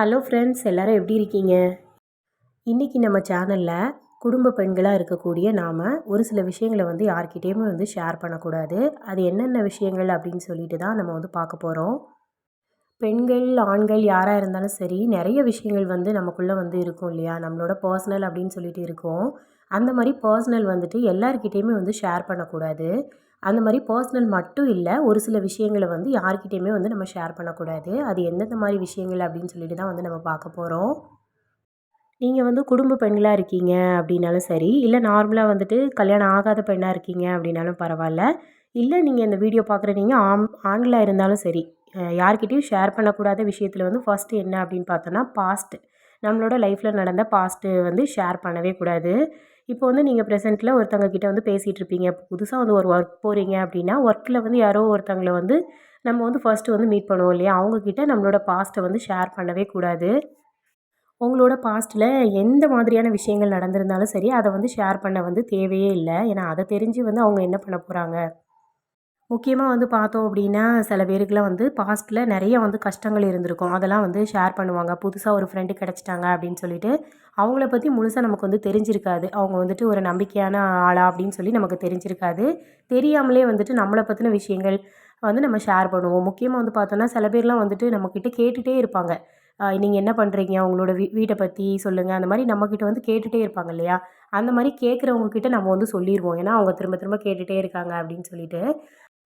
Hello friends எல்லோரும் எப்படி இருக்கீங்க? இன்றைக்கி நம்ம சேனலில் குடும்ப பெண்களாக இருக்கக்கூடிய நாம் ஒரு சில விஷயங்களை வந்து யார்கிட்டேயுமே வந்து ஷேர் பண்ணக்கூடாது. அது என்னென்ன விஷயங்கள் அப்படின்னு சொல்லிட்டு தான் நம்ம வந்து பார்க்க போகிறோம் பெண்கள் ஆண்கள் யாராக இருந்தாலும் சரி நிறைய விஷயங்கள் வந்து நமக்குள்ளே வந்து இருக்கும் இல்லையா? நம்மளோட பர்சனல் அப்படின்னு சொல்லிட்டு இருக்கும். அந்த மாதிரி பர்சனல் வந்துட்டு எல்லாருக்கிட்டேயுமே வந்து ஷேர் பண்ணக்கூடாது. அந்த மாதிரி பர்சனல் மட்டும் இல்லை ஒரு சில விஷயங்களை வந்து யார்கிட்டையுமே வந்து நம்ம ஷேர் பண்ணக்கூடாது. அது எந்தெந்த மாதிரி விஷயங்கள் அப்படின்னு சொல்லிட்டு தான் வந்து நம்ம பார்க்க போகிறோம் நீங்கள் வந்து குடும்ப பெண்களாக இருக்கீங்க அப்படின்னாலும் சரி இல்லை நார்மலாக வந்துட்டு கல்யாணம் ஆகாத பெண்ணாக இருக்கீங்க அப்படின்னாலும் பரவாயில்ல. இல்லை நீங்கள் இந்த வீடியோ பார்க்குற நீங்கள் ஆம் ஆண்களாக இருந்தாலும் சரி யார்கிட்டையும் ஷேர் பண்ணக்கூடாத விஷயத்தில் வந்து ஃபஸ்ட்டு என்ன அப்படின்னு பார்த்தோன்னா பாஸ்ட்டு நம்மளோட லைஃப்பில் நடந்த பாஸ்ட்டு வந்து ஷேர் பண்ணவே கூடாது. இப்போ வந்து நீங்கள் ப்ரெசென்ட்டில் ஒருத்தவங்க கிட்ட வந்து பேசிகிட்டு இருப்பீங்க. புதுசாக வந்து ஒரு ஒர்க் போகிறீங்க அப்படின்னா ஒர்க்கில் வந்து யாரோ ஒருத்தவங்களை வந்து நம்ம வந்து ஃபஸ்ட்டு வந்து மீட் பண்ணுவோம் இல்லையா? அவங்கக்கிட்ட நம்மளோட பாஸ்ட்டை வந்து ஷேர் பண்ணவே கூடாது. உங்களோட பாஸ்ட்டில் எந்த மாதிரியான விஷயங்கள் நடந்திருந்தாலும் சரி அதை வந்து ஷேர் பண்ண வந்து தேவையே இல்லை. ஏன்னா அதை தெரிஞ்சு வந்து அவங்க என்ன பண்ண போகிறாங்க முக்கியமாக வந்து பார்த்தோம் அப்படின்னா சில பேருக்குலாம் வந்து பாஸ்ட்டில் நிறைய வந்து கஷ்டங்கள் இருந்திருக்கும். அதெல்லாம் வந்து ஷேர் பண்ணுவாங்க. புதுசாக ஒரு ஃப்ரெண்டு கிடச்சிட்டாங்க அப்படின்னு சொல்லிட்டு. அவங்கள பற்றி முழுசாக நமக்கு வந்து தெரிஞ்சிருக்காது. அவங்க வந்துட்டு ஒரு நம்பிக்கையான ஆளா அப்படின்னு சொல்லி நமக்கு தெரிஞ்சிருக்காது. தெரியாமலே வந்துட்டு நம்மளை பற்றின விஷயங்கள் வந்து நம்ம ஷேர் பண்ணுவோம். முக்கியமாக வந்து பார்த்தோன்னா சில பேர்லாம் வந்துட்டு நம்மக்கிட்ட கேட்டுகிட்டே இருப்பாங்க. நீங்கள் என்ன பண்ணுறீங்க உங்களோட வீ வீட்டை பற்றி சொல்லுங்கள் அந்த மாதிரி நம்மக்கிட்ட வந்து கேட்டுகிட்டே இருப்பாங்க இல்லையா? அந்த மாதிரி கேட்குறவங்கக்கிட்ட நம்ம வந்து சொல்லிடுவோம் ஏன்னா அவங்க திரும்ப திரும்ப கேட்டுகிட்டே இருக்காங்க அப்படின்னு சொல்லிட்டு.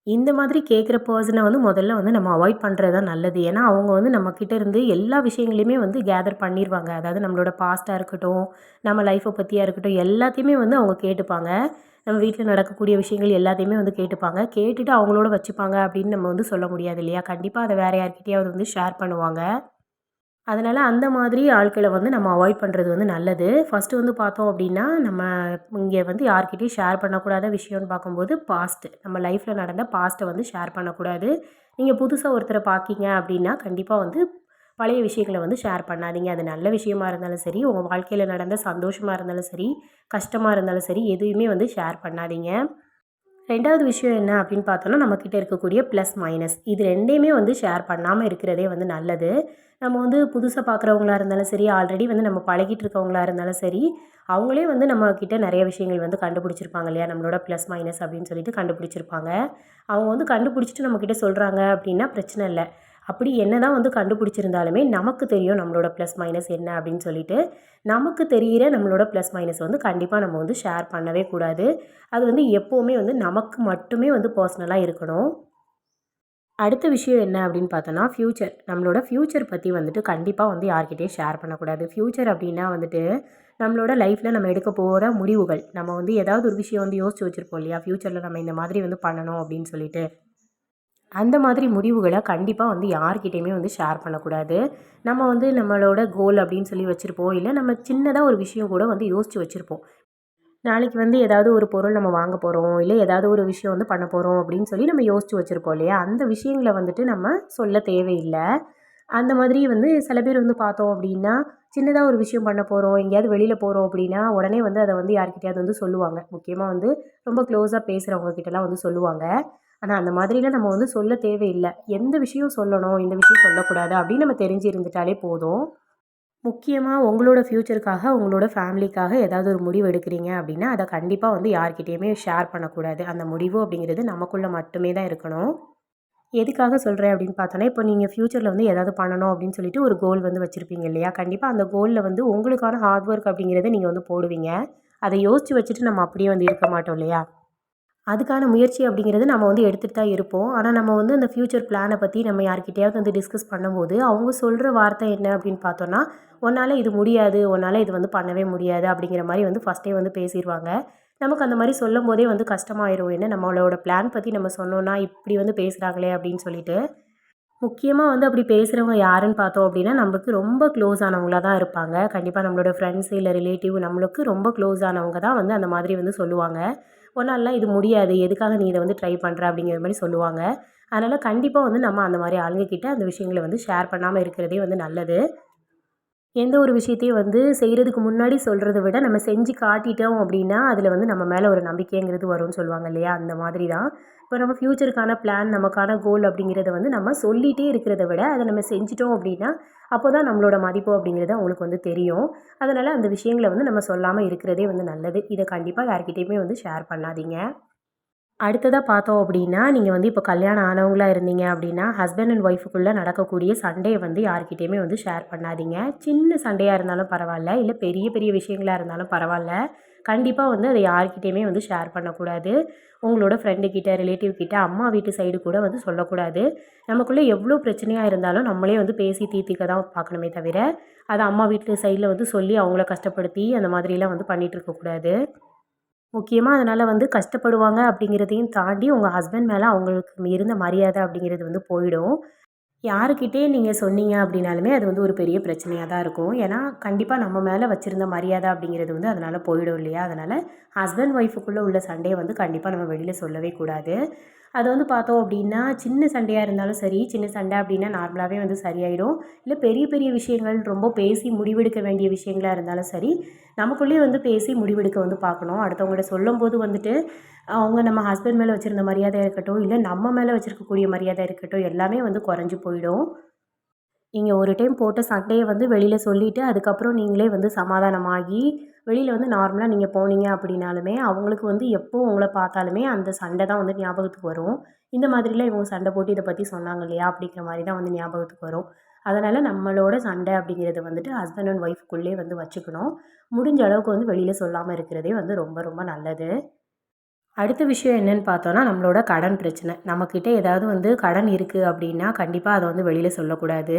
இந்த மாதிரி கேட்குற பர்சனை வந்து முதல்ல வந்து நம்ம அவாய்ட் பண்ணுறது தான் நல்லது. ஏன்னா அவங்க வந்து நம்மக்கிட்ட இருந்து எல்லா விஷயங்களையுமே வந்து கேதர் பண்ணிடுவாங்க அதாவது நம்மளோட பாஸ்ட்டாக இருக்கட்டும் நம்ம லைஃப்பை பற்றியாக இருக்கட்டும் எல்லாத்தையுமே வந்து அவங்க கேட்டுப்பாங்க. நம்ம வீட்டில் நடக்கக்கூடிய விஷயங்கள் எல்லாத்தையுமே வந்து கேட்டுப்பாங்க. கேட்டுட்டு அவங்களோட வச்சுப்பாங்க அப்படின்னு நம்ம வந்து சொல்ல முடியாது இல்லையா? கண்டிப்பாக அதை வேறு யார்கிட்டையாவது வந்து ஷேர் பண்ணுவாங்க. அதனால் அந்த மாதிரி ஆட்களை வந்து நம்ம அவாய்ட் பண்ணுறது வந்து நல்லது. ஃபஸ்ட்டு வந்து பார்த்தோம் அப்படின்னா நம்ம இங்கே வந்து யார்கிட்டயும் ஷேர் பண்ணக்கூடாத விஷயம்னு பார்க்கும்போது பாஸ்ட்டு நம்ம லைஃப்பில் நடந்த பாஸ்ட்டை வந்து ஷேர் பண்ணக்கூடாது. நீங்கள் புதுசாக ஒருத்தரை பார்க்கிங்க அப்படின்னா கண்டிப்பாக வந்து பழைய விஷயங்களை வந்து ஷேர் பண்ணாதீங்க. அது நல்ல விஷயமா இருந்தாலும் சரி உங்கள் வாழ்க்கையில் நடந்த சந்தோஷமாக இருந்தாலும் சரி கஷ்டமாக இருந்தாலும் சரி எதுவுமே வந்து ஷேர் பண்ணாதீங்க. ரெண்டாவது விஷயம் என்ன அப்படின்னு பார்த்தோன்னா நம்மக்கிட்ட இருக்கக்கூடிய ப்ளஸ் மைனஸ் இது ரெண்டையுமே வந்து ஷேர் பண்ணாமல் இருக்கிறதே வந்து நல்லது. நம்ம வந்து புதுசாக பார்க்குறவங்களா இருந்தாலும் சரி ஆல்ரெடி வந்து நம்ம பழகிட்டு இருக்கவங்களா இருந்தாலும் சரி அவங்களே வந்து நம்மக்கிட்ட நிறைய விஷயங்கள் வந்து கண்டுபிடிச்சிருப்பாங்க இல்லையா? நம்மளோட ப்ளஸ் மைனஸ் அப்படின்னு சொல்லிட்டு கண்டுபிடிச்சிருப்பாங்க. அவங்க வந்து கண்டுபிடிச்சிட்டு நம்மக்கிட்ட சொல்கிறாங்க அப்படின்னா பிரச்சனை இல்லை. அப்படி என்ன தான் வந்து கண்டுபிடிச்சிருந்தாலுமே நமக்கு தெரியும் நம்மளோட ப்ளஸ் மைனஸ் என்ன அப்படின்னு சொல்லிட்டு நமக்கு தெரிகிற நம்மளோட ப்ளஸ் மைனஸ் வந்து கண்டிப்பாக நம்ம வந்து ஷேர் பண்ணவே கூடாது. அது வந்து எப்போவுமே வந்து நமக்கு மட்டுமே வந்து பர்சனலாக இருக்கணும். அடுத்த விஷயம் என்ன அப்படின்னு பார்த்தோன்னா ஃப்யூச்சர் நம்மளோட ஃப்யூச்சர் பற்றி வந்துட்டு கண்டிப்பாக வந்து யார்கிட்டையும் ஷேர் பண்ணக்கூடாது. ஃப்யூச்சர் அப்படின்னா வந்துட்டு நம்மளோட லைஃப்பில் நம்ம எடுக்க போகிற முடிவுகள். நம்ம வந்து ஏதாவது ஒரு விஷயம் வந்து யோசிச்சு வச்சுருப்போம் இல்லையா? ஃப்யூச்சரில் நம்ம இந்த மாதிரி வந்து பண்ணணும் அப்படின்னு சொல்லிட்டு. அந்த மாதிரி முடிவுகளை கண்டிப்பாக வந்து யார்கிட்டையுமே வந்து ஷேர் பண்ணக்கூடாது. நம்ம வந்து நம்மளோட கோல் அப்படின்னு சொல்லி வச்சுருப்போம். இல்லை நம்ம சின்னதாக ஒரு விஷயம் கூட வந்து யோசித்து வச்சுருப்போம். நாளைக்கு வந்து ஏதாவது ஒரு பொருள் நம்ம வாங்க போகிறோம் இல்லை ஏதாவது ஒரு விஷயம் வந்து பண்ண போகிறோம் அப்படின்னு சொல்லி நம்ம யோசித்து வச்சுருப்போம் இல்லையா? அந்த விஷயங்களை வந்துட்டு நம்ம சொல்ல தேவையில்லை. அந்த மாதிரி வந்து சில பேர் வந்து பார்த்தோம் அப்படின்னா சின்னதாக ஒரு விஷயம் பண்ண போகிறோம் எங்கேயாவது வெளியில் போகிறோம் அப்படின்னா உடனே வந்து அதை வந்து யார்கிட்டயாவது வந்து சொல்லுவாங்க. முக்கியமாக வந்து ரொம்ப க்ளோஸாக பேசுகிறவங்க கிட்டலாம் வந்து சொல்லுவாங்க. ஆனால் அந்த மாதிரிலாம் நம்ம வந்து சொல்ல தேவையில்லை. எந்த விஷயம் சொல்லணும் இந்த விஷயம் சொல்லக்கூடாது அப்படின்னு நம்ம தெரிஞ்சு இருந்துட்டாலே போதும். முக்கியமாக உங்களோட ஃப்யூச்சருக்காக உங்களோட ஃபேமிலிக்காக ஏதாவது ஒரு முடிவு எடுக்கிறீங்க அப்படின்னா அதை கண்டிப்பாக வந்து யார்கிட்டேயுமே ஷேர் பண்ணக்கூடாது. அந்த முடிவு அப்படிங்கிறது நமக்குள்ளே மட்டுமே தான் இருக்கணும். எதுக்காக சொல்கிறேன் அப்படின்னு பார்த்தோன்னா இப்போ நீங்கள் ஃப்யூச்சரில் வந்து ஏதாவது பண்ணணும் அப்படின்னு சொல்லிட்டு ஒரு கோல் வந்து வச்சுருப்பீங்க இல்லையா? கண்டிப்பாக அந்த கோலில் வந்து உங்களுக்கான ஹார்ட் ஒர்க் அப்படிங்கிறத நீங்கள் வந்து போடுவீங்க. அதை யோசித்து வச்சுட்டு நம்ம அப்படியே வந்து இருக்க மாட்டோம் இல்லையா? அதுக்கான முயற்சி அப்படிங்கிறது நம்ம வந்து எடுத்துகிட்டு தான் இருப்போம். ஆனால் நம்ம வந்து அந்த ஃப்யூச்சர் பிளானை பற்றி நம்ம யார்கிட்டையாவது வந்து டிஸ்கஸ் பண்ணும்போது அவங்க சொல்கிற வார்த்தை என்ன அப்படின்னு பார்த்தோன்னா உன்னால் இது முடியாது உன்னால் இது வந்து பண்ணவே முடியாது அப்படிங்கிற மாதிரி வந்து ஃபஸ்ட்டே வந்து பேசிடுவாங்க நமக்கு அந்த மாதிரி சொல்லும் போதே வந்து கஷ்டமாயிரும். என்ன நம்மளோட பிளான் பற்றி நம்ம சொன்னோன்னா இப்படி வந்து பேசுகிறாங்களே அப்படின்னு சொல்லிட்டு. முக்கியமாக வந்து அப்படி பேசுகிறவங்க யாருன்னு பார்த்தோம் அப்படின்னா நம்மளுக்கு ரொம்ப க்ளோஸ் ஆனவங்களாக தான் இருப்பாங்க. கண்டிப்பாக நம்மளோட ஃப்ரெண்ட்ஸ் இல்லை ரிலேட்டிவ் நம்மளுக்கு ரொம்ப க்ளோஸ் ஆனவங்க தான் வந்து அந்த மாதிரி வந்து சொல்லுவாங்க. ஒன்றாலாம் இது முடியாது எதுக்காக நீ இதை வந்து ட்ரை பண்ணுற அப்படிங்கிற மாதிரி சொல்லுவாங்க. அதனால் கண்டிப்பாக வந்து நம்ம அந்த மாதிரி ஆளுங்கக்கிட்ட அந்த விஷயங்களை வந்து ஷேர் பண்ணாமல் இருக்கிறதே வந்து நல்லது. எந்த ஒரு விஷயத்தையும் வந்து செய்கிறதுக்கு முன்னாடி சொல்கிறத விட நம்ம செஞ்சு காட்டிட்டோம் அப்படின்னா அதில் வந்து நம்ம மேலே ஒரு நம்பிக்கைங்கிறது வரும்னு சொல்லுவாங்க இல்லையா? அந்த மாதிரி தான். இப்போ நம்ம ஃப்யூச்சருக்கான பிளான் நமக்கான கோல் அப்படிங்கிறத வந்து நம்ம சொல்லிகிட்டே இருக்கிறத விட அதை நம்ம செஞ்சிட்டோம் அப்படின்னா அப்போ தான் நம்மளோட மதிப்பு அப்படிங்கிறது அவங்களுக்கு வந்து தெரியும். அதனால் அந்த விஷயங்களை வந்து நம்ம சொல்லாமல் இருக்கிறதே வந்து நல்லது. இதை கண்டிப்பாக யார்கிட்டேயுமே வந்து ஷேர் பண்ணாதீங்க. அடுத்ததாக பார்த்தோம் அப்படின்னா நீங்கள் வந்து இப்போ கல்யாணம் ஆனவங்களா இருந்தீங்க அப்படின்னா ஹஸ்பண்ட் அண்ட் ஒய்ஃபுக்குள்ளே நடக்கக்கூடிய சண்டையை வந்து யார்கிட்டையுமே வந்து ஷேர் பண்ணாதீங்க. சின்ன சண்டையாக இருந்தாலும் பரவாயில்ல இல்லை பெரிய பெரிய விஷயங்களாக இருந்தாலும் பரவாயில்ல. கண்டிப்பாக வந்து அதை யார்கிட்டையுமே வந்து ஷேர் பண்ணக்கூடாது. உங்களோட ஃப்ரெண்டு கிட்ட ரிலேட்டிவ் கிட்ட அம்மா வீட்டு சைடு கூட வந்து சொல்லக்கூடாது. நமக்குள்ளே எவ்வளோ பிரச்சனையாக இருந்தாலும் நம்மளே வந்து பேசி தீர்த்திக்க தான் பார்க்கணுமே தவிர அதை அம்மா வீட்டு சைடில் வந்து சொல்லி அவங்கள கஷ்டப்படுத்தி அந்த மாதிரிலாம் வந்து பண்ணிகிட்டு இருக்கக்கூடாது. முக்கியமாக அதனால் வந்து கஷ்டப்படுவாங்க அப்படிங்கிறதையும் தாண்டி உங்கள் ஹஸ்பண்ட் மேலே அவங்களுக்கு இருந்த மரியாதை அப்படிங்கிறது வந்து போயிடும். யாருக்கிட்டே நீங்கள் சொன்னீங்க அப்படின்னாலுமே அது வந்து ஒரு பெரிய பிரச்சனையாக தான் இருக்கும். ஏன்னா கண்டிப்பாக நம்ம மேலே வச்சுருந்த மரியாதை அப்படிங்கிறது வந்து அதனால் போயிடும் இல்லையா? அதனால் ஹஸ்பண்ட் ஒய்ஃபுக்குள்ளே உள்ள சண்டையை வந்து கண்டிப்பாக நம்ம வெளியில் சொல்லவே கூடாது. அது வந்து பார்த்தோம் அப்படின்னா சின்ன சண்டையாக இருந்தாலும் சரி சின்ன சண்டை அப்படின்னா நார்மலாகவே வந்து சரியாயிடும். இல்லை பெரிய பெரிய விஷயங்கள் ரொம்ப பேசி முடிவெடுக்க வேண்டிய விஷயங்களாக இருந்தாலும் சரி நமக்குள்ளேயே வந்து பேசி முடிவெடுக்க வந்து பார்க்கணும். அடுத்தவங்கள்ட்ட சொல்லும்போது வந்துட்டு அவங்க நம்ம ஹஸ்பண்ட் மேலே வச்சுருந்த மரியாதையாக இருக்கட்டும் இல்லை நம்ம மேலே வச்சுருக்கக்கூடிய மரியாதை இருக்கட்டும் எல்லாமே வந்து குறைஞ்சி போயிடும். நீங்கள் ஒரு டைம் போட்ட சண்டையை வந்து வெளியில் சொல்லிவிட்டு அதுக்கப்புறம் நீங்களே வந்து சமாதானமாகி வெளியில் வந்து நார்மலாக நீங்கள் போனீங்க அப்படின்னாலுமே அவங்களுக்கு வந்து எப்போ உங்களை பார்த்தாலுமே அந்த சண்டை தான் வந்து ஞாபகத்துக்கு வரும். இந்த மாதிரிலாம் இவங்க சண்டை போட்டு இதை பற்றி சொன்னாங்க இல்லையா? அப்படிங்கிற மாதிரி தான் வந்து ஞாபகத்துக்கு வரும். அதனால் நம்மளோட சண்டை அப்படிங்கிறது வந்துட்டு ஹஸ்பண்ட் அண்ட் ஒய்ஃப்குள்ளே வந்து வச்சுக்கணும். முடிஞ்ச அளவுக்கு வந்து வெளியில் சொல்லாமல் இருக்கிறதே வந்து ரொம்ப ரொம்ப நல்லது. அடுத்த விஷயம் என்னென்னு பார்த்தோன்னா நம்மளோட கடன் பிரச்சனை. நம்மக்கிட்ட ஏதாவது வந்து கடன் இருக்குது அப்படின்னா கண்டிப்பாக அதை வந்து வெளியில் சொல்லக்கூடாது.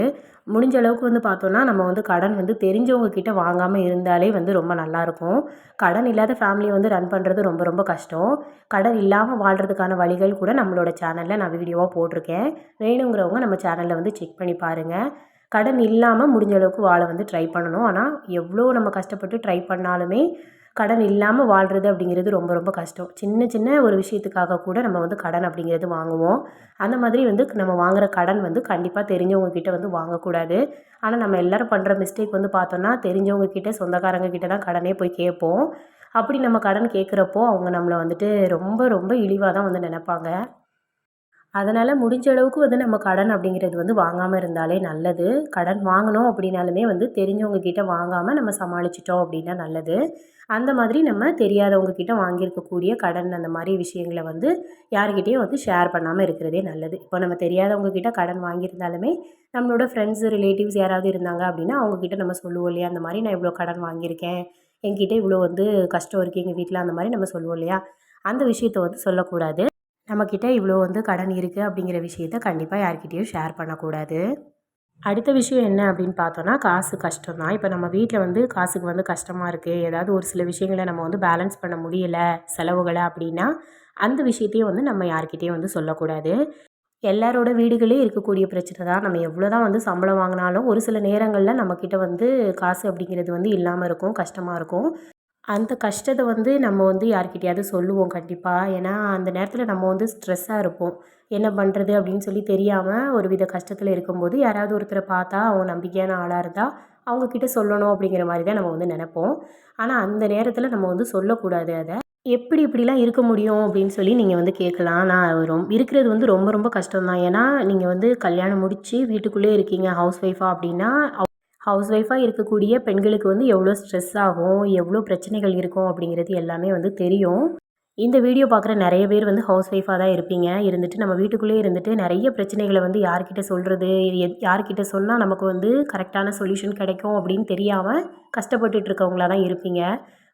முடிஞ்ச அளவுக்கு வந்து பார்த்தோன்னா நம்ம வந்து கடன் வந்து தெரிஞ்சவங்க கிட்ட வாங்காமல் இருந்தாலே வந்து ரொம்ப நல்லாயிருக்கும். கடன் இல்லாத ஃபேமிலியை வந்து ரன் பண்ணுறது ரொம்ப ரொம்ப கஷ்டம். கடன் இல்லாமல் வாழ்கிறதுக்கான வழிகள் கூட நம்மளோட சேனலில் நான் வீடியோவாக போட்டிருக்கேன். வேணுங்கிறவங்க நம்ம சேனலில் வந்து செக் பண்ணி பாருங்கள் கடன் இல்லாமல் முடிஞ்ச அளவுக்கு வாழ வந்து ட்ரை பண்ணணும். ஆனால் எவ்வளோ நம்ம கஷ்டப்பட்டு ட்ரை பண்ணாலுமே கடன் இல்லாமல் வாழ்கிறது அப்படிங்கிறது ரொம்ப ரொம்ப கஷ்டம். சின்ன சின்ன ஒரு விஷயத்துக்காக கூட நம்ம வந்து கடன் அப்படிங்கிறது வாங்குவோம். அந்த மாதிரி வந்து நம்ம வாங்குகிற கடன் வந்து கண்டிப்பாக தெரிஞ்சவங்கக்கிட்ட வந்து வாங்கக்கூடாது. ஆனால் நம்ம எல்லோரும் பண்ணுற மிஸ்டேக் வந்து பார்த்தோன்னா தெரிஞ்சவங்க கிட்ட சொந்தக்காரங்க கிட்ட தான் கடனே போய் கேட்போம். அப்படி நம்ம கடன் கேட்குறப்போ அவங்க நம்மளை வந்துட்டு ரொம்ப ரொம்ப இழிவாக தான் வந்து நினப்பாங்க. அதனால் முடிஞ்ச அளவுக்கு வந்து நம்ம கடன் அப்படிங்கிறது வந்து வாங்காமல் இருந்தாலே நல்லது. கடன் வாங்கினோம் அப்படின்னாலுமே வந்து தெரிஞ்சவங்க கிட்ட வாங்காமல் நம்ம சமாளிச்சிட்டோம் அப்படின்னா நல்லது. அந்த மாதிரி நம்ம தெரியாதவங்க கிட்ட வாங்கியிருக்கக்கூடிய கடன் அந்த மாதிரி விஷயங்களை வந்து யார்கிட்டேயும் வந்து ஷேர் பண்ணாமல் இருக்கிறதே நல்லது. இப்போ நம்ம தெரியாதவங்க கிட்ட கடன் வாங்கியிருந்தாலுமே நம்மளோட ஃப்ரெண்ட்ஸ் ரிலேட்டிவ்ஸ் யாராவது இருந்தாங்க அப்படின்னா அவங்கக்கிட்ட நம்ம சொல்லுவோம் இல்லையா? அந்த மாதிரி நான் இவ்வளோ கடன் வாங்கியிருக்கேன். என்கிட்ட இவ்வளோ வந்து கஷ்டம் இருக்குது எங்கள் வீட்டில் அந்த மாதிரி நம்ம சொல்லுவோம் இல்லையா? அந்த விஷயத்த வந்து சொல்லக்கூடாது. நம்மக்கிட்ட இவ்வளோ வந்து கடன் இருக்குது அப்படிங்கிற விஷயத்த கண்டிப்பாக யார்கிட்டேயும் ஷேர் பண்ணக்கூடாது. அடுத்த விஷயம் என்ன அப்படின்னு பார்த்தோன்னா காசு கஷ்டம் தான். இப்போ நம்ம வீட்டில் வந்து காசுக்கு வந்து கஷ்டமாக இருக்குது ஏதாவது ஒரு சில விஷயங்களை நம்ம வந்து பேலன்ஸ் பண்ண முடியலை செலவுகளை அப்படின்னா அந்த விஷயத்தையும் வந்து நம்ம யார்கிட்டேயும் வந்து சொல்லக்கூடாது. எல்லாரோட வீடுகளே இருக்கக்கூடிய பிரச்சனை தான். நம்ம எவ்வளோ தான் வந்து சம்பளம் வாங்கினாலும் ஒரு சில நேரங்களில் நம்மக்கிட்ட வந்து காசு அப்படிங்கிறது வந்து இல்லாமல் இருக்கும் கஷ்டமாக இருக்கும். அந்த கஷ்டத்தை வந்து நம்ம வந்து யார்கிட்டயாவது சொல்லுவோம் கண்டிப்பாக ஏன்னா அந்த நேரத்தில் நம்ம வந்து ஸ்ட்ரெஸ்ஸாக இருப்போம். என்ன பண்ணுறது அப்படின்னு சொல்லி தெரியாமல் ஒரு வித கஷ்டத்தில் இருக்கும்போது யாராவது ஒருத்தரை பார்த்தா அவங்க நம்பிக்கையான ஆளாக இருந்தால் அவங்கக்கிட்ட சொல்லணும் அப்படிங்கிற மாதிரி தான் நம்ம வந்து நினப்போம். ஆனால் அந்த நேரத்தில் நம்ம வந்து சொல்லக்கூடாது அதை. எப்படி இப்படிலாம் இருக்க முடியும் அப்படின்னு சொல்லி நீங்கள் வந்து கேட்கலாம். நான் ரொம் இருக்கிறது வந்து ரொம்ப ரொம்ப கஷ்டம் தான் ஏன்னா நீங்கள் வந்து கல்யாணம் முடித்து வீட்டுக்குள்ளே இருக்கீங்க ஹவுஸ் ஒய்ஃபாக அப்படின்னா ஹவுஸ் ஒய்ஃபாக இருக்கக்கூடிய பெண்களுக்கு வந்து எவ்வளோ ஸ்ட்ரெஸ் ஆகும் எவ்வளோ பிரச்சனைகள் இருக்கும் அப்படிங்கிறது எல்லாமே வந்து தெரியும். இந்த வீடியோ பார்க்குற நிறைய பேர் வந்து ஹவுஸ் ஒய்ஃபாக தான் இருப்பீங்க. இருந்துட்டு நம்ம வீட்டுக்குள்ளேயே இருந்துட்டு நிறைய பிரச்சனைகளை வந்து யார்கிட்ட சொல்கிறது யார்கிட்ட சொன்னால் நமக்கு வந்து கரெக்டான சொல்யூஷன் கிடைக்கும் அப்படின்னு தெரியாமல் கஷ்டப்பட்டுட்டு இருக்கவங்களா தான் இருப்பீங்க.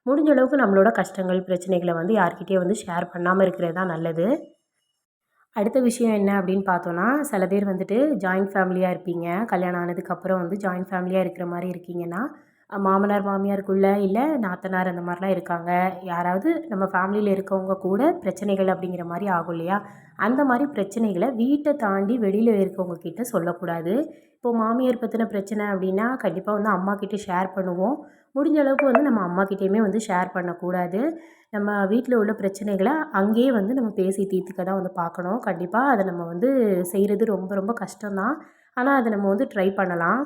முடிஞ்ச அளவுக்கு நம்மளோட கஷ்டங்கள் பிரச்சனைகளை வந்து யார்கிட்டயே வந்து ஷேர் பண்ணாமல் இருக்கிறது தான் நல்லது. அடுத்த விஷயம் என்ன அப்படின்னு பார்த்தோன்னா சில பேர் வந்துட்டு ஜாயிண்ட் ஃபேமிலியாக இருப்பீங்க. கல்யாணம் ஆனதுக்கப்புறம் வந்து ஜாயிண்ட் ஃபேமிலியாக இருக்கிற மாதிரி இருக்கீங்கன்னா மாமனார் மாமியாருக்குள்ளே இல்லை நாத்தனார் அந்த மாதிரிலாம் இருக்காங்க. யாராவது நம்ம ஃபேமிலியில் இருக்கவங்க கூட பிரச்சனைகள் அப்படிங்கிற மாதிரி ஆகும் இல்லையா? அந்த மாதிரி பிரச்சனைகளை வீட்டை தாண்டி வெளியில் இருக்கவங்க கிட்ட சொல்லக்கூடாது. இப்போது மாமியார் பற்றின பிரச்சனை அப்படின்னா கண்டிப்பாக வந்து அம்மா கிட்டே ஷேர் பண்ணுவோம். முடிஞ்ச அளவுக்கு வந்து நம்ம அம்மா கிட்டேயுமே வந்து ஷேர் பண்ணக்கூடாது. நம்ம வீட்டில் உள்ள பிரச்சனைகளை அங்கேயே வந்து நம்ம பேசி தீர்த்துக்க தான் வந்து பார்க்கணும் கண்டிப்பாக அதை நம்ம வந்து செய்கிறது ரொம்ப ரொம்ப கஷ்டம்தான். ஆனால் அதை நம்ம வந்து ட்ரை பண்ணலாம்.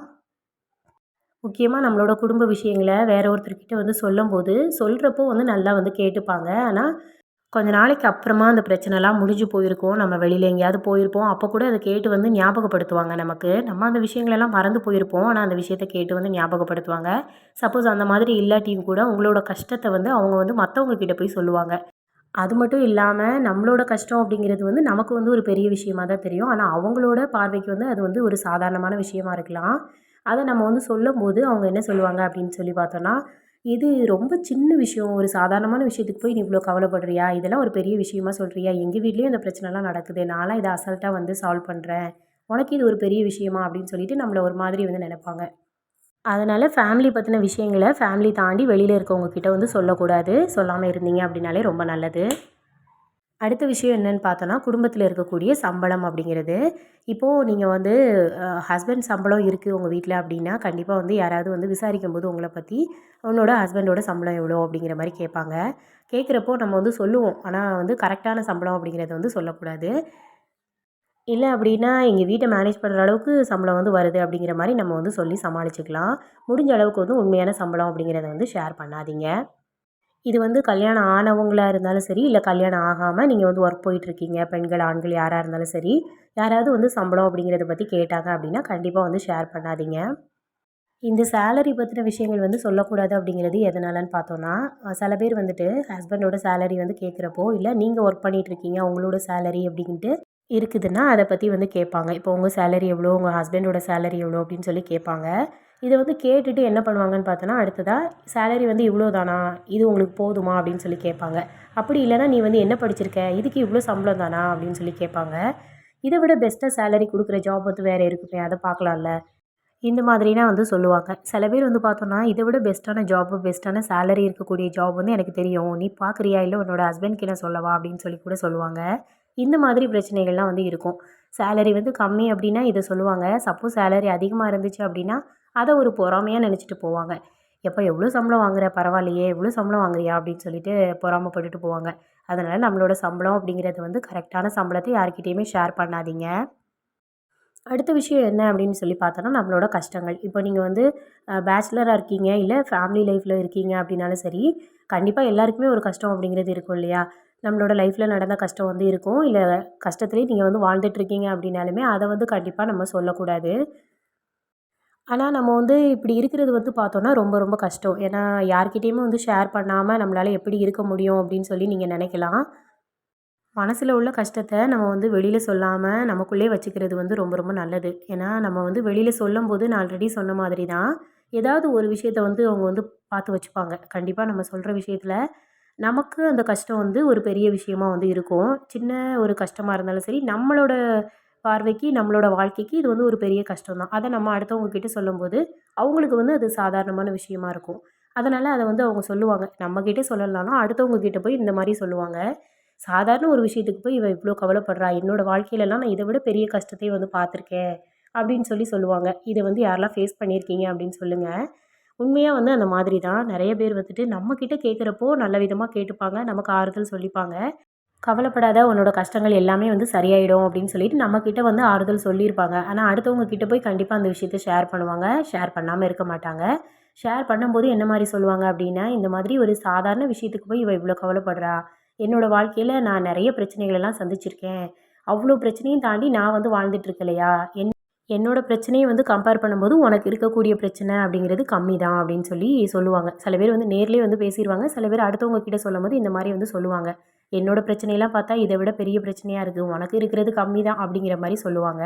முக்கியமாக நம்மளோட குடும்ப விஷயங்களை வேற ஒருத்தர்கிட்ட வந்து சொல்லும்போது சொல்கிறப்போ வந்து நல்லா வந்து கேட்டுப்பாங்க. ஆனால் கொஞ்ச நாளைக்கு அப்புறமா அந்த பிரச்சனைலாம் முடிஞ்சு போயிருக்கோம். நம்ம வெளியில் எங்கேயாவது போயிருப்போம். அப்போ கூட அதை கேட்டு வந்து ஞாபகப்படுத்துவாங்க நமக்கு. நம்ம அந்த விஷயங்களெல்லாம் மறந்து போயிருப்போம். ஆனால் அந்த விஷயத்தை கேட்டு வந்து ஞாபகப்படுத்துவாங்க. சப்போஸ் அந்த மாதிரி இல்லாட்டியும் கூட உங்களோட கஷ்டத்தை வந்து அவங்க வந்து மற்றவங்க கிட்டே போய் சொல்லுவாங்க. அது மட்டும் இல்லாமல் நம்மளோட கஷ்டம் அப்படிங்கிறது வந்து நமக்கு வந்து ஒரு பெரிய விஷயமா தான் தெரியும். ஆனால் அவங்களோட பார்வைக்கு வந்து அது வந்து ஒரு சாதாரணமான விஷயமா இருக்கலாம். அதை நம்ம வந்து சொல்லும்போது அவங்க என்ன சொல்லுவாங்க அப்படின்னு சொல்லி பார்த்தோன்னா இது ரொம்ப சின்ன விஷயம். ஒரு சாதாரணமான விஷயத்துக்கு போய் நீ இவ்வளோ கவலைப்படுறியா? இதெல்லாம் ஒரு பெரிய விஷயமா சொல்கிறியா எங்கள் வீட்லேயும் இந்த பிரச்சனைலாம் நடக்குது. நான்லாம் இதை அசால்ட்டாக வந்து சால்வ் பண்ணுறேன் உனக்கு இது ஒரு பெரிய விஷயமா? அப்படின்னு சொல்லிட்டு நம்மளை ஒரு மாதிரி வந்து நினைப்பாங்க. அதனால் ஃபேமிலி பற்றின விஷயங்களை ஃபேமிலி தாண்டி வெளியில் இருக்கவங்க கிட்டே வந்து சொல்லக்கூடாது. சொல்லாமல் இருந்தீங்க அப்படின்னாலே ரொம்ப நல்லது. அடுத்த விஷயம் என்னென்னு பார்த்தோன்னா குடும்பத்தில் இருக்கக்கூடிய சம்பளம் அப்படிங்கிறது. இப்போது நீங்கள் வந்து ஹஸ்பண்ட் சம்பளம் இருக்குது உங்கள் வீட்டில் அப்படின்னா கண்டிப்பாக வந்து யாராவது வந்து விசாரிக்கும் போது உங்களை பற்றி உன்னோட ஹஸ்பண்டோட சம்பளம் எவ்வளோ அப்படிங்கிற மாதிரி கேட்பாங்க. கேட்குறப்போ நம்ம வந்து சொல்லுவோம். ஆனால் வந்து கரெக்டான சம்பளம் அப்படிங்கிறத வந்து சொல்லக்கூடாது. இல்லை அப்படின்னா எங்கள் வீட்டை மேனேஜ் பண்ணுற அளவுக்கு சம்பளம் வந்து வருது அப்படிங்கிற மாதிரி நம்ம வந்து சொல்லி சமாளிச்சுக்கலாம். முடிஞ்ச அளவுக்கு வந்து உண்மையான சம்பளம் அப்படிங்கிறத வந்து ஷேர் பண்ணாதீங்க. இது வந்து கல்யாணம் ஆனவங்களாக இருந்தாலும் சரி இல்லை கல்யாணம் ஆகாமல் நீங்கள் வந்து ஒர்க் போயிட்டுருக்கீங்க பெண்கள் ஆண்கள் யாராக இருந்தாலும் சரி யாராவது வந்து சம்பளம் அப்படிங்கிறத பற்றி கேட்டாங்க அப்படின்னா கண்டிப்பாக வந்து ஷேர் பண்ணாதீங்க. இந்த சேலரி பற்றின விஷயங்கள் வந்து சொல்லக்கூடாது அப்படிங்கிறது எதனாலன்னு பார்த்தோன்னா சில பேர் வந்துட்டு ஹஸ்பண்டோட சேலரி வந்து கேட்குறப்போ இல்லை நீங்கள் ஒர்க் பண்ணிகிட்ருக்கீங்க உங்களோட சேலரி அப்படின்ட்டு இருக்குதுன்னா அதை பற்றி வந்து கேட்பாங்க. இப்போ உங்கள் சேலரி எவ்வளோ உங்கள் ஹஸ்பண்டோட சேலரி எவ்வளோ அப்படின்னு சொல்லி கேட்பாங்க. இதை வந்து கேட்டுட்டு என்ன பண்ணுவாங்கன்னு பார்த்தோன்னா அடுத்ததாக சேலரி வந்து இவ்வளோ தானா இது உங்களுக்கு போதுமா? அப்படின்னு சொல்லி கேட்பாங்க. அப்படி இல்லைனா நீ வந்து என்ன படிச்சிருக்க? இதுக்கு இவ்வளோ சம்பளம் தானா? அப்படின்னு சொல்லி கேட்பாங்க. இதை விட பெஸ்ட்டாக சேலரி கொடுக்குற ஜாப் வந்து வேறு இருக்குமே அதை பார்க்கலாம்ல. இந்த மாதிரினா வந்து சொல்லுவாங்க. சில பேர் வந்து பார்த்தோன்னா இதை விட பெஸ்ட்டான ஜாப்பு பெஸ்ட்டான சேலரி இருக்கக்கூடிய ஜாப் வந்து எனக்கு தெரியும். நீ பார்க்குறியா? இல்லை உன்னோட ஹஸ்பண்ட்க்கு என்ன சொல்லவா? அப்படின்னு சொல்லி கூட சொல்லுவாங்க. இந்த மாதிரி பிரச்சனைகள்லாம் வந்து இருக்கும். சேலரி வந்து கம்மி அப்படின்னா இதை சொல்லுவாங்க. சப்போஸ் சேலரி அதிகமாக இருந்துச்சு அப்படின்னா அதை ஒரு பொறாமையாக நினச்சிட்டு போவாங்க. எப்போ எவ்வளோ சம்பளம் வாங்குற? பரவாயில்லையே எவ்வளோ சம்பளம் வாங்குறியா? அப்படின்னு சொல்லிட்டு பொறாமப்பட்டுட்டு போவாங்க. அதனால் நம்மளோட சம்பளம் அப்படிங்கிறது வந்து கரெக்டான சம்பளத்தை யார்கிட்டேயுமே ஷேர் பண்ணாதீங்க. அடுத்த விஷயம் என்ன அப்படின்னு சொல்லி பார்த்தோன்னா நம்மளோட கஷ்டங்கள். இப்போ நீங்கள் வந்து பேச்சுலராக இருக்கீங்க இல்லை ஃபேமிலி லைஃப்பில் இருக்கீங்க அப்படின்னாலும் சரி கண்டிப்பாக எல்லாருக்குமே ஒரு கஷ்டம் அப்படிங்கிறது இருக்கும் இல்லையா? நம்மளோட லைஃப்பில் நடந்த கஷ்டம் வந்து இருக்கும். இல்லை கஷ்டத்துலேயே நீங்கள் வந்து வாழ்ந்துட்டுருக்கீங்க அப்படின்னாலுமே அதை வந்து கண்டிப்பாக நம்ம சொல்லக்கூடாது. ஆனால் நம்ம வந்து இப்படி இருக்கிறது வந்து பார்த்தோன்னா ரொம்ப ரொம்ப கஷ்டம். ஏன்னா யார்கிட்டேயுமே வந்து ஷேர் பண்ணாமல் நம்மளால் எப்படி இருக்க முடியும் அப்படின்னு சொல்லி நீங்கள் நினைக்கலாம். மனசில் உள்ள கஷ்டத்தை நம்ம வந்து வெளியில் சொல்லாமல் நமக்குள்ளே வச்சுக்கிறது வந்து ரொம்ப ரொம்ப நல்லது. ஏன்னா நம்ம வந்து வெளியில் சொல்லும்போது நான் ஆல்ரெடி சொன்ன மாதிரி தான் ஏதாவது ஒரு விஷயத்த வந்து அவங்க வந்து பார்த்து வச்சுப்பாங்க. கண்டிப்பாக நம்ம சொல்கிற விஷயத்தில் நமக்கு அந்த கஷ்டம் வந்து ஒரு பெரிய விஷயமா வந்து இருக்கும். சின்ன ஒரு கஷ்டமாக இருந்தாலும் சரி நம்மளோட பார்வைக்கு நம்மளோட வாழ்க்கைக்கு இது வந்து ஒரு பெரிய கஷ்டம் தான் அதை நம்ம அடுத்தவங்க கிட்ட சொல்லும்போது அவங்களுக்கு வந்து அது சாதாரணமான விஷயமா இருக்கும். அதனால் அதை வந்து அவங்க சொல்லுவாங்க. நம்மக்கிட்ட சொல்லலாம்னா அடுத்தவங்க கிட்ட போய் இந்த மாதிரி சொல்லுவாங்க. சாதாரண ஒரு விஷயத்துக்கு போய் இவன் இவ்வளோ கவலைப்படுறா. என்னோடய வாழ்க்கையிலலாம் நான் இதை விட பெரிய கஷ்டத்தையும் வந்து பார்த்துருக்கேன். அப்படின்னு சொல்லி சொல்லுவாங்க. இதை வந்து யாரெல்லாம் ஃபேஸ் பண்ணியிருக்கீங்க அப்படின்னு சொல்லுங்கள் உண்மையாக வந்து அந்த மாதிரி தான். நிறைய பேர் வந்துட்டு நம்மக்கிட்ட கேட்குறப்போ நல்ல விதமாக கேட்டுப்பாங்க. நமக்கு ஆறுதல் சொல்லிப்பாங்க. கவலைப்படாத உன்னோட கஷ்டங்கள் எல்லாமே வந்து சரியாயிடும் அப்படின்னு சொல்லிட்டு நம்மக்கிட்ட வந்து ஆறுதல் சொல்லியிருப்பாங்க. ஆனால் அடுத்தவங்க கிட்ட போய் கண்டிப்பாக அந்த விஷயத்த ஷேர் பண்ணுவாங்க. ஷேர் பண்ணாமல் இருக்க மாட்டாங்க. ஷேர் பண்ணும்போது என்ன மாதிரி சொல்லுவாங்க அப்படின்னா இந்த மாதிரி ஒரு சாதாரண விஷயத்துக்கு போய் இவ இவ்வளோ கவலைப்படுறா? என்னோடய வாழ்க்கையில் நான் நிறைய பிரச்சனைகளெல்லாம் சந்திச்சிருக்கேன். அவ்வளோ பிரச்சனையும் தாண்டி நான் வந்து வாழ்ந்துட்டு இல்லையா? என் என்னோடய பிரச்சனையை வந்து கம்பேர் பண்ணும்போது உனக்கு இருக்கக்கூடிய பிரச்சனை அப்படிங்கிறது கம்மி தான் அப்படின்னு சொல்லி சொல்லுவாங்க. சில பேர் வந்து நேர்லேயே வந்து பேசிடுவாங்க சில பேர் அடுத்தவங்க கிட்ட சொல்லும் போது இந்த மாதிரி வந்து சொல்லுவாங்க. என்னோடய பிரச்சனையெல்லாம் பார்த்தா இதை விட பெரிய பிரச்சனையாக இருக்குது உனக்கு இருக்கிறது கம்மி தான் அப்படிங்கிற மாதிரி சொல்லுவாங்க.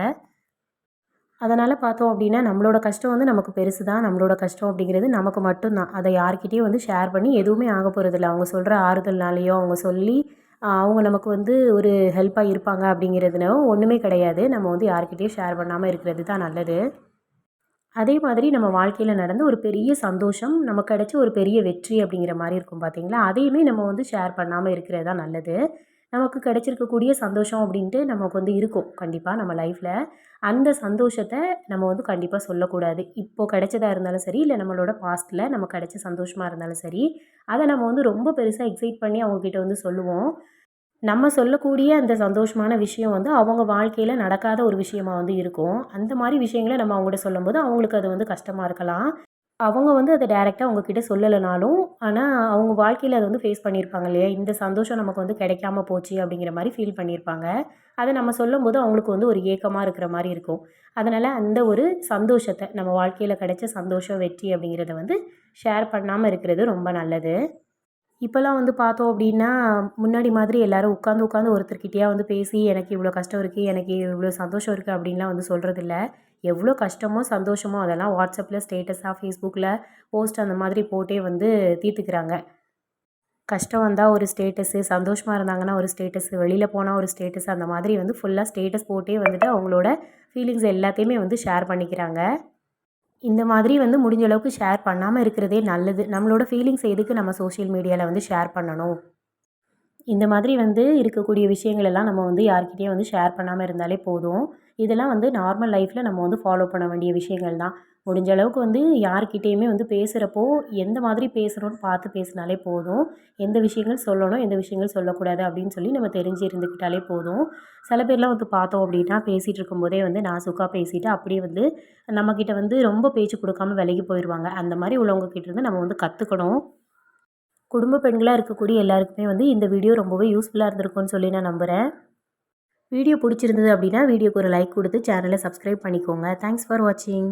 அதனால் பார்த்தோம் அப்படின்னா நம்மளோட கஷ்டம் வந்து நமக்கு பெருசு தான் நம்மளோட கஷ்டம் அப்படிங்கிறது நமக்கு மட்டும்தான். அதை யார்கிட்டையும் வந்து ஷேர் பண்ணி எதுவுமே ஆக போகிறதில்ல அவங்க சொல்கிற ஆறுதல்னாலேயோ அவங்க சொல்லி அவங்க நமக்கு வந்து ஒரு ஹெல்ப்பாக இருப்பாங்க அப்படிங்கிறதுனோ ஒன்றுமே கிடையாது. நம்ம வந்து யார்கிட்டேயும் ஷேர் பண்ணாமல் இருக்கிறது தான் நல்லது. அதே மாதிரி நம்ம வாழ்க்கையில் நடந்த ஒரு பெரிய சந்தோஷம் நமக்கு கிடச்ச ஒரு பெரிய வெற்றி அப்படிங்கிற மாதிரி இருக்கும் பார்த்திங்களா அதையுமே நம்ம வந்து ஷேர் பண்ணாமல் இருக்கிறது தான் நல்லது. நமக்கு கிடைச்சிருக்கக்கூடிய சந்தோஷம் அப்படின்ட்டு நமக்கு வந்து இருக்கும். கண்டிப்பாக நம்ம லைஃப்பில் அந்த சந்தோஷத்தை நம்ம வந்து கண்டிப்பாக சொல்லக்கூடாது. இப்போது கிடைச்சதா இருந்தாலும் சரி இல்லை நம்மளோட பாஸ்ட்டில் நம்ம கிடைச்ச சந்தோஷமாக இருந்தாலும் சரி அதை நம்ம வந்து ரொம்ப பெருசாக எக்ஸைட் பண்ணி அவங்கக்கிட்ட வந்து சொல்லுவோம். நம்ம சொல்லக்கூடிய அந்த சந்தோஷமான விஷயம் வந்து அவங்க வாழ்க்கையில் நடக்காத ஒரு விஷயமா வந்து இருக்கும். அந்த மாதிரி விஷயங்களை நம்ம அவங்ககிட்ட சொல்லும்போது அவங்களுக்கு அது வந்து கஷ்டமாக இருக்கலாம். அவங்க வந்து அதை டைரெக்டாக அவங்கக்கிட்ட சொல்லலைனாலும் ஆனால் அவங்க வாழ்க்கையில் அதை வந்து ஃபேஸ் பண்ணியிருப்பாங்க இல்லையா? இந்த சந்தோஷம் நமக்கு வந்து கிடைக்காம போச்சு அப்படிங்கிற மாதிரி ஃபீல் பண்ணியிருப்பாங்க. அதை நம்ம சொல்லும்போது அவங்களுக்கு வந்து ஒரு ஏக்கமாக இருக்கிற மாதிரி இருக்கும். அதனால் அந்த ஒரு சந்தோஷத்தை நம்ம வாழ்க்கையில் கிடைச்ச சந்தோஷம் வெற்றி அப்படிங்கிறத வந்து ஷேர் பண்ணாமல் இருக்கிறது ரொம்ப நல்லது. இப்போல்லாம் வந்து பார்த்தோம் அப்படின்னா முன்னாடி மாதிரி எல்லாரும் உட்காந்து உட்காந்து ஒருத்தர்கிட்டயா வந்து பேசி எனக்கு இவ்வளோ கஷ்டம் இருக்குது எனக்கு இவ்வளோ சந்தோஷம் இருக்குது அப்படின்லாம் வந்து சொல்கிறதில்ல எவ்வளோ கஷ்டமோ சந்தோஷமோ அதெல்லாம் வாட்ஸ்அப்பில் ஸ்டேட்டஸாக ஃபேஸ்புக்கில் போஸ்ட் அந்த மாதிரி போட்டே வந்து தீர்த்துக்கிறாங்க. கஷ்டம் வந்தால் ஒரு ஸ்டேட்டஸு சந்தோஷமாக இருந்தாங்கன்னா ஒரு ஸ்டேட்டஸு வெளியில் போனால் ஒரு ஸ்டேட்டஸ் அந்த மாதிரி வந்து ஃபுல்லாக ஸ்டேட்டஸ் போட்டே வந்துட்டு அவங்களோட ஃபீலிங்ஸ் எல்லாத்தையுமே வந்து ஷேர் பண்ணிக்கிறாங்க. இந்த மாதிரி வந்து முடிஞ்ச அளவுக்கு ஷேர் பண்ணாமல் இருக்கிறதே நல்லது. நம்மளோட ஃபீலிங்ஸ் எதுக்கு நம்ம சோஷியல் மீடியாவில் வந்து ஷேர் பண்ணணும்? இந்த மாதிரி வந்து இருக்கக்கூடிய விஷயங்கள் எல்லாம் நம்ம வந்து யார்கிட்டயும் வந்து ஷேர் பண்ணாமல் இருந்தாலே போதும். இதெல்லாம் வந்து நார்மல் லைஃப்பில் நம்ம வந்து ஃபாலோ பண்ண வேண்டிய விஷயங்கள் தான். முடிஞ்ச அளவுக்கு வந்து யார்கிட்டேயுமே வந்து பேசுகிறப்போ எந்த மாதிரி பேசுகிறோன்னு பார்த்து பேசினாலே போதும். எந்த விஷயங்கள் சொல்லணும் எந்த விஷயங்கள் சொல்லக்கூடாது அப்படின்னு சொல்லி நம்ம தெரிஞ்சு இருந்துக்கிட்டாலே போதும். சில பேர்லாம் வந்து பார்த்தோம் அப்படின்னா பேசிகிட்டு இருக்கும்போதே வந்து சுக்காக பேசிட்டு அப்படியே வந்து நம்மக்கிட்ட வந்து ரொம்ப பேச்சு கொடுக்காம விலகி போயிடுவாங்க அந்த மாதிரி உள்ளவங்கக்கிட்ட இருந்து நம்ம வந்து கற்றுக்கணும் குடும்ப பெண்களாக இருக்கக்கூடிய எல்லாருக்குமே வந்து இந்த வீடியோ ரொம்பவே யூஸ்ஃபுல்லாக இருந்திருக்கும்னு சொல்லி நான் நம்புகிறேன் வீடியோ பிடிச்சிருந்தது அப்படின்னா வீடியோக்கு ஒரு லைக் கொடுத்து சேனலை சப்ஸ்கிரைப் பண்ணிக்கோங்க. தேங்க்ஸ் ஃபார் வாட்சிங்